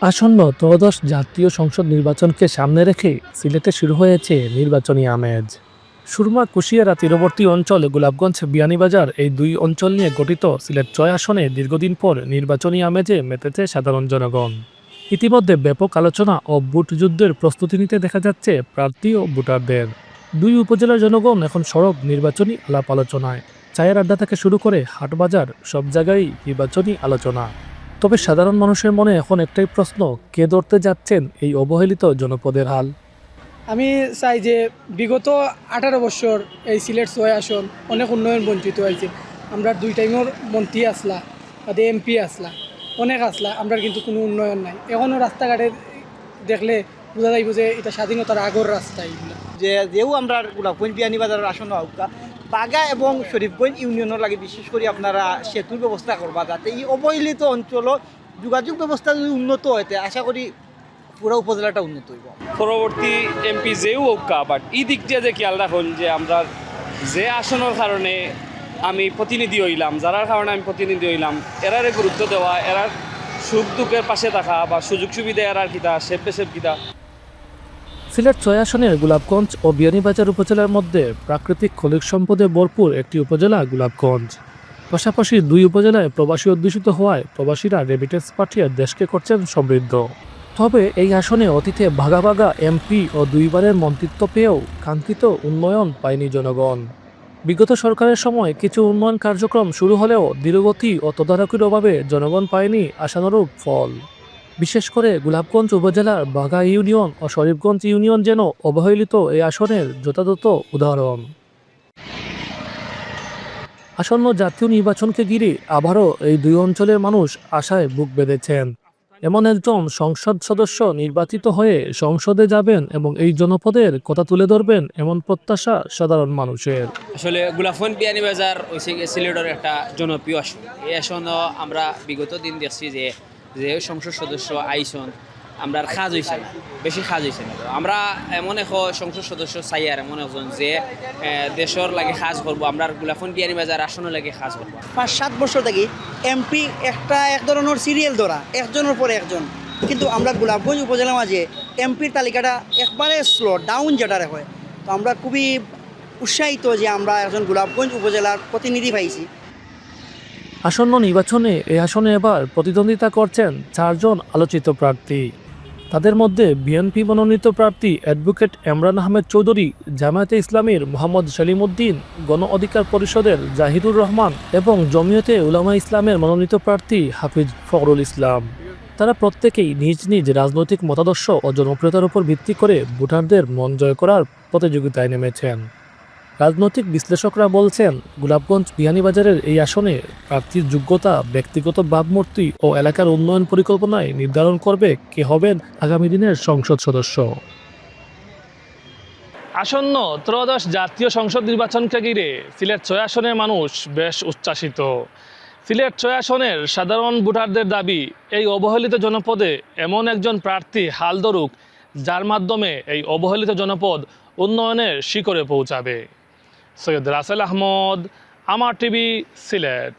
আসন্ন ত্রয়োদশ জাতীয় সংসদ নির্বাচনকে সামনে রেখে সিলেটে শুরু হয়েছে নির্বাচনী আমেজ। সুরমা কুশিয়ারা তীরবর্তী অঞ্চল গোলাপগঞ্জ বিয়ানীবাজার এই দুই অঞ্চল নিয়ে গঠিত সিলেট ছয় আসনে দীর্ঘদিন পর নির্বাচনী আমেজে মেতেছে সাধারণ জনগণ। ইতিমধ্যে ব্যাপক আলোচনা ও বুট যুদ্ধের প্রস্তুতি নিতে দেখা যাচ্ছে প্রার্থী ও ভোটারদের। দুই উপজেলার জনগণ এখন সড়ক নির্বাচনী আলাপ আলোচনায়। চায়ের আড্ডা থেকে শুরু করে হাটবাজার সব জায়গায় নির্বাচনী আলোচনা। তবে সাধারণ মানুষের মনে এখন একটাই প্রশ্ন কে ধরতে যাচ্ছেন এই অবহেলিত জনপদের হাল? আমি চাই যে বিগত আঠারো বছর এই সিলেট ছয় আসন অনেক উন্নয়ন বঞ্চিত হয়েছে। আমরা দুই টাইমের মন্ত্রী আসলা বাদে এমপি আসলা অনেক আসলা আমরা কিন্তু কোনো উন্নয়ন নাই। এখনও রাস্তাঘাটে দেখলে বোঝা যাইব যে এটা স্বাধীনতার আগর রাস্তা এইগুলো। যে যেও আমরা গোলাপগঞ্জ বিয়ানীবাজারের আসন আউকা বাগা এবং শরীফগঞ্জ ইউনিয়নের লাগে বিশেষ করে আপনারা সেতুর ব্যবস্থা করবা, যাতে এই অবহেলিত অঞ্চল যোগাযোগ ব্যবস্থা যদি উন্নত হইতে আশা করি পুরো উপজেলাটা উন্নত হইব। পরবর্তী এমপি যেও হোকা বাট এই দিক দিয়ে যে খেয়াল রাখুন যে আমরা যে আসনের কারণে আমি প্রতিনিধি হইলাম, যারার কারণে আমি প্রতিনিধি হইলাম, এরারে গুরুত্ব দেওয়া, এরার সুখ দুঃখের পাশে থাকা বা সুযোগ সুবিধা এরার কিতা সেপে সেপ কিতা। সিলেট ছয় আসনের গোলাপগঞ্জ ও বিয়ানীবাজার উপজেলার মধ্যে প্রাকৃতিক খনিজ সম্পদে ভরপুর একটি উপজেলা গোলাপগঞ্জ। পাশাপাশি দুই উপজেলায় প্রবাসী অধ্যুষিত হওয়ায় প্রবাসীরা রেমিটেন্স পাঠিয়ে দেশকে করছেন সমৃদ্ধ। তবে এই আসনে অতীতে ভাগা ভাগা এমপি ও দুইবারের মন্ত্রিত্ব পেয়েও কাঙ্ক্ষিত উন্নয়ন পায়নি জনগণ। বিগত সরকারের সময় কিছু উন্নয়ন কার্যক্রম শুরু হলেও দীর্ঘগতি ও তদারকির অভাবে জনগণ পায়নি আশানুরূপ ফল। বিশেষ করে গোলাপগঞ্জ উপজেলার বাঘা ইউনিয়ন ও শরীফগঞ্জ ইউনিয়ন যেন অবহেলিত এই আসনের যথাযথ উদাহরণ। আসন্ন জাতীয় নির্বাচনকে ঘিরে আবারও এই দুই অঞ্চলের মানুষ আশায় বুক বেঁধেছেন। এমন একজন সংসদ সদস্য নির্বাচিত হয়ে সংসদে যাবেন এবং এই জনপদের কথা তুলে ধরবেন এমন প্রত্যাশা সাধারণ মানুষের। আসলে গুলাফন বিয়ানীবাজার সিলেটের একটা জনপ্রিয় আসন। এই আসনও আমরা বিগত দিন দেখছি যে যে সংসদ সদস্য আইসন, আমরা খাজ হয়েছে বেশি খাজ হয়েছে না। আমরা এমন এক সংসদ সদস্য চাই আর এমন একজন যে দেশর লাগে খাজ করব, আমরা গুলাফন বিয়ানীবাজার আসনের লাগে খাজ করব। পাঁচ সাত বছর থেকে এমপি একটা এক ধরনের সিরিয়াল ধরা, একজনের পরে একজন। কিন্তু আমরা গোলাপগঞ্জ উপজেলার মাঝে এমপির তালিকাটা একবারে স্লো ডাউন যেটারে হয়। তো আমরা খুবই উৎসাহিত যে আমরা একজন গোলাপগঞ্জ উপজেলার প্রতিনিধি পাইছি। আসন্ন নির্বাচনে এই আসনে এবার প্রতিদ্বন্দ্বিতা করছেন চারজন আলোচিত প্রার্থী। তাদের মধ্যে বিএনপি মনোনীত প্রার্থী অ্যাডভোকেট এমরান আহমেদ চৌধুরী, জামায়াতে ইসলামীর মোহাম্মদ সেলিমউদ্দিন গণ অধিকার পরিষদের জাহিদুর রহমান এবং জমিয়তে উলামা ইসলামের মনোনীত প্রার্থী হাফিজ ফখরুল ইসলাম। তারা প্রত্যেকেই নিজ নিজ রাজনৈতিক মতাদর্শ ও জনপ্রিয়তার উপর ভিত্তি করে ভোটারদের মন জয় করার প্রতিযোগিতায় নেমেছেন। রাজনৈতিক বিশ্লেষকরা বলছেন, গোলাপগঞ্জ বিয়ানীবাজারের এই আসনে প্রার্থীর যোগ্যতা, ব্যক্তিগত ভাবমূর্তি ও এলাকার উন্নয়ন পরিকল্পনায় নির্ধারণ করবে কে হবেন আগামী দিনের সংসদ সদস্য। আসন্ন ত্রয়োদশ জাতীয় সংসদ নির্বাচনকে ঘিরে সিলেট ছয় আসনের মানুষ বেশ উচ্ছ্বাসিত। সিলেট ছয় আসনের সাধারণ ভোটারদের দাবি, এই অবহেলিত জনপদে এমন একজন প্রার্থী হাল ধরুক, যার মাধ্যমে এই অবহেলিত জনপদ উন্নয়নের শিখরে পৌঁছাবে। সৈয়দ রাসেল আহমদ আমার টিভি সিলেট।